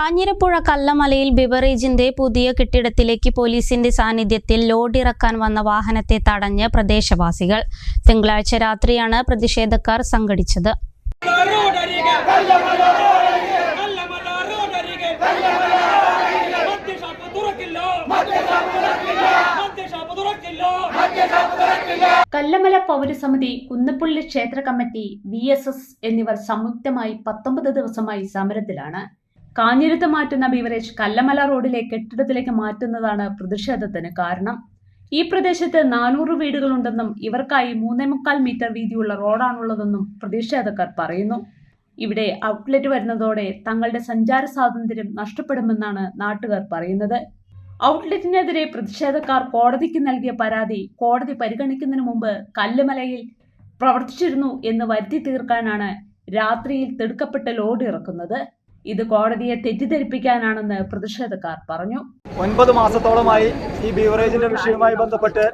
കാഞ്ഞിരപ്പുഴ കല്ലമലയിൽ ബിവറേജിന്റെ പുതിയ കെട്ടിടത്തിലേക്ക് പോലീസിന്റെ സാന്നിധ്യത്തിൽ ലോഡ് ഇറക്കാൻ വന്ന വാഹനത്തെ തടഞ്ഞ് പ്രദേശവാസികൾ. തിങ്കളാഴ്ച രാത്രിയാണ് പ്രതിഷേധക്കാർ സംഘടിച്ചത്. കല്ലമല പൗരസമിതി കുന്നപ്പുള്ളി ക്ഷേത്ര കമ്മിറ്റി വി എന്നിവർ സംയുക്തമായി പത്തൊമ്പത് ദിവസമായി സമരത്തിലാണ്. കാഞ്ഞിരത്ത് മാറ്റുന്ന ബീവറേജ് കല്ലമല റോഡിലെ കെട്ടിടത്തിലേക്ക് മാറ്റുന്നതാണ് പ്രതിഷേധത്തിന് കാരണം. ഈ പ്രദേശത്ത് നാനൂറ് വീടുകളുണ്ടെന്നും ഇവർക്കായി മൂന്നേ മുക്കാൽ മീറ്റർ വീതിയുള്ള റോഡാണുള്ളതെന്നും പ്രതിഷേധക്കാർ പറയുന്നു. ഇവിടെ ഔട്ട്ലെറ്റ് വരുന്നതോടെ തങ്ങളുടെ സഞ്ചാര സ്വാതന്ത്ര്യം നഷ്ടപ്പെടുമെന്നാണ് നാട്ടുകാർ പറയുന്നത്. ഔട്ട്ലെറ്റിനെതിരെ പ്രതിഷേധക്കാർ കോടതിക്ക് നൽകിയ പരാതി കോടതി പരിഗണിക്കുന്നതിന് മുമ്പ് കല്ലുമലയിൽ പ്രവർത്തിച്ചിരുന്നു എന്ന് വരുത്തി തീർക്കാനാണ് രാത്രിയിൽ തിടുക്കപ്പെട്ട് ലോഡ് ഇറക്കുന്നത്. ഇത് കോടതിയെ തെറ്റിദ്ധരിപ്പിക്കാനാണെന്ന് പ്രതിഷേധക്കാർ പറഞ്ഞു. ഒൻപത് മാസത്തോളമായി ഈ ബീവറേജിന്റെ വിഷയവുമായി ബന്ധപ്പെട്ട്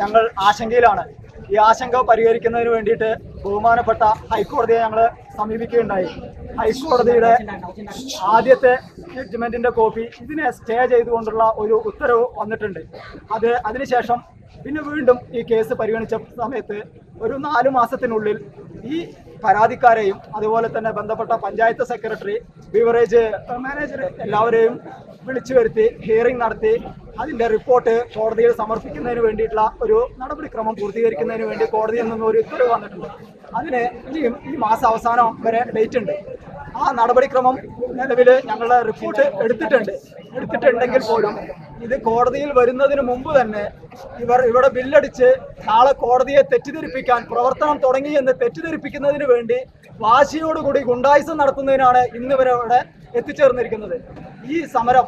ഞങ്ങൾ ആശങ്കയിലാണ്. ഈ ആശങ്ക പരിഹരിക്കുന്നതിന് വേണ്ടിയിട്ട് ബഹുമാനപ്പെട്ട ഹൈക്കോടതിയെ ഞങ്ങൾ സമീപിക്കുകയുണ്ടായി. ഹൈക്കോടതിയുടെ ആദ്യത്തെ ജഡ്ജ്മെന്റിന്റെ കോപ്പി ഇതിനെ സ്റ്റേ ചെയ്തുകൊണ്ടുള്ള ഒരു ഉത്തരവ് വന്നിട്ടുണ്ട്. അത് അതിനുശേഷം പിന്നെ വീണ്ടും ഈ കേസ് പരിഗണിച്ച സമയത്ത് ഒരു നാലു മാസത്തിനുള്ളിൽ ഈ പരാതിക്കാരെയും അതുപോലെ തന്നെ ബന്ധപ്പെട്ട പഞ്ചായത്ത് സെക്രട്ടറി ബിവറേജ് മാനേജർ എല്ലാവരെയും വിളിച്ചു വരുത്തി ഹിയറിംഗ് നടത്തി അതിന്റെ റിപ്പോർട്ട് കോടതിയിൽ സമർപ്പിക്കുന്നതിന് വേണ്ടിയിട്ടുള്ള ഒരു നടപടിക്രമം പൂർത്തീകരിക്കുന്നതിന് വേണ്ടി കോടതിയിൽ നിന്ന് ഒരു ഉത്തരവ് വന്നിട്ടുണ്ട്. അതിന് ഇനിയും ഈ മാസം അവസാനം വരെ ഡേറ്റ് ഉണ്ട്. ആ നടപടിക്രമം നിലവിൽ ഞങ്ങളുടെ റിപ്പോർട്ട് എടുത്തിട്ടുണ്ട്. എടുത്തിട്ടുണ്ടെങ്കിൽ പോലും ഇത് കോടതിയിൽ വരുന്നതിന് മുമ്പ് തന്നെ ഇവർ ഇവിടെ ബില്ലടിച്ച് നാളെ കോടതിയെ തെറ്റിദ്ധരിപ്പിക്കാൻ പ്രവർത്തനം തുടങ്ങി എന്ന് തെറ്റിദ്ധരിപ്പിക്കുന്നതിന് വേണ്ടി വാശിയോടുകൂടി ഗുണ്ടായുസം നടത്തുന്നതിനാണ് ഇന്ന് ഇവരെ ഇവിടെ എത്തിച്ചേർന്നിരിക്കുന്നത്. ഈ സമരം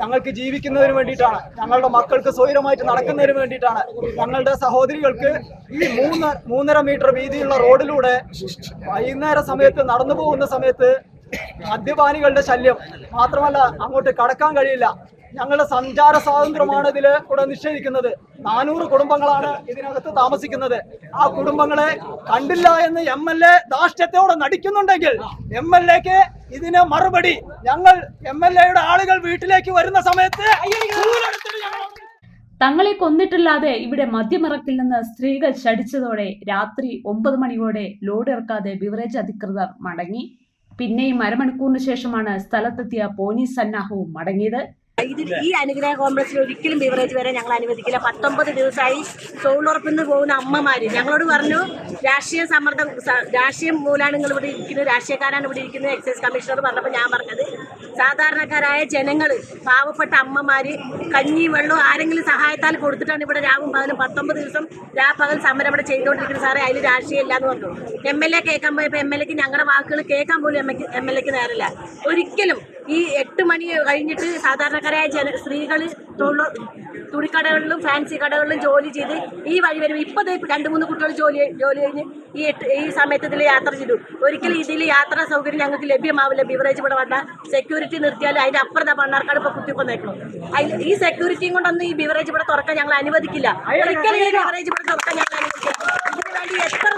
ഞങ്ങൾക്ക് ജീവിക്കുന്നതിന് വേണ്ടിയിട്ടാണ്. ഞങ്ങളുടെ മക്കൾക്ക് സ്വൈരമായിട്ട് നടക്കുന്നതിന് വേണ്ടിയിട്ടാണ്. ഞങ്ങളുടെ സഹോദരികൾക്ക് ഈ മൂന്ന് മൂന്നര മീറ്റർ വീതിയുള്ള റോഡിലൂടെ വൈകുന്നേര സമയത്ത് നടന്നു പോകുന്ന സമയത്ത് മദ്യപാനികളുടെ ശല്യം. മാത്രമല്ല അങ്ങോട്ട് കടക്കാൻ കഴിയില്ല. ഞങ്ങളുടെ സഞ്ചാര സ്വാതന്ത്ര്യമാണ് ഇതിൽ ഇവിടെ നിഷേധിക്കുന്നത്. നാനൂറ് കുടുംബങ്ങളാണ് ഇതിനകത്ത് താമസിക്കുന്നത്. ആ കുടുംബങ്ങളെ കണ്ടില്ല എന്ന് എം എൽ എ ധാർഷ്ട്യത്തോടെ നടിക്കുന്നുണ്ടെങ്കിൽ എം എൽ എക്ക് ഇതിന് മറുപടി ഞങ്ങൾ എം എൽ എയുടെ ആളുകൾ വീട്ടിലേക്ക് വരുന്ന സമയത്ത് തങ്ങളെ കൊന്നിട്ടില്ലാതെ ഇവിടെ മദ്യമിറക്കിൽ നിന്ന് സ്ത്രീകൾ ശടിച്ചതോടെ രാത്രി ഒമ്പത് മണിയോടെ ലോഡ് ഇറക്കാതെ ബിവറേജ് അധികൃതർ മടങ്ങി. പിന്നെയും അരമണിക്കൂറിന് ശേഷമാണ് സ്ഥലത്തെത്തിയ പോലീസ് സന്നാഹവും മടങ്ങിയത്. ഇതിൽ ഈ അനുഗ്രഹ കോംപ്ലക്സിൽ ഒരിക്കലും ബിവറേജ് വരെ ഞങ്ങൾ അനുവദിക്കില്ല. പത്തൊമ്പത് ദിവസമായി തൊഴിലുറപ്പിന്ന് പോകുന്ന അമ്മമാര് ഞങ്ങളോട് പറഞ്ഞു രാഷ്ട്രീയ സമ്മർദ്ദം രാഷ്ട്രീയം മൂലമാണ് നിങ്ങൾ ഇവിടെ ഇരിക്കുന്നത് രാഷ്ട്രീയക്കാരാണ് ഇവിടെ ഇരിക്കുന്നത് എക്സൈസ് കമ്മീഷണർ പറഞ്ഞപ്പോൾ ഞാൻ പറഞ്ഞത് സാധാരണക്കാരായ ജനങ്ങൾ പാവപ്പെട്ട അമ്മമാര് കഞ്ഞി വെള്ളം ആരെങ്കിലും സഹായത്താൽ കൊടുത്തിട്ടാണ് ഇവിടെ രാവും പകലും പത്തൊമ്പത് ദിവസം പകൽ സമരം ഇവിടെ ചെയ്തുകൊണ്ടിരിക്കുന്നത്. സാറേ അതിൽ രാഷ്ട്രീയം ഇല്ല എന്ന് പറഞ്ഞു. എം എൽ എ കേൾക്കാൻ പോയപ്പോൾ എം എൽ എക്ക് ഞങ്ങളുടെ വാക്കുകൾ കേൾക്കാൻ പോലും എം എൽ എക്ക് നേരല്ല ഒരിക്കലും ഈ എട്ട് മണി കഴിഞ്ഞിട്ട് സാധാരണക്കാരായ ജന സ്ത്രീകൾ തൊഴിൽ തുണിക്കടകളിലും ഫാൻസി കടകളിലും ജോലി ചെയ്ത് ഈ വഴി വരും ഇപ്പോൾ രണ്ട് മൂന്ന് കുട്ടികൾ ജോലി ജോലി കഴിഞ്ഞ് ഈ എട്ട് ഈ സമയത്ത് ഇതിൽ യാത്ര ചെയ്തു. ഒരിക്കലും ഇതിൽ യാത്രാ സൗകര്യം ഞങ്ങൾക്ക് ലഭ്യമാവില്ല. ബിവറേജ് ഇവിടെ വന്ന സെക്യൂരിറ്റി നിർത്തിയാൽ അതിന്റെ അപ്പുറത്തെ മണ്ണാർക്കാട് കുത്തിപ്പോൾ കുത്തിക്കൊന്നേക്കണം അതിൽ ഈ സെക്യൂരിറ്റിയും കൊണ്ടൊന്നും ഈ ബിവറേജ് ഇവിടെ തുറക്കാൻ ഞങ്ങൾ അനുവദിക്കില്ല. ഒരിക്കലും ഈ ബിവറേജ് ഇവിടെ തുറക്കാൻ ഞങ്ങൾ അനുവദിക്കില്ല. ഇതിനു വേണ്ടി എത്ര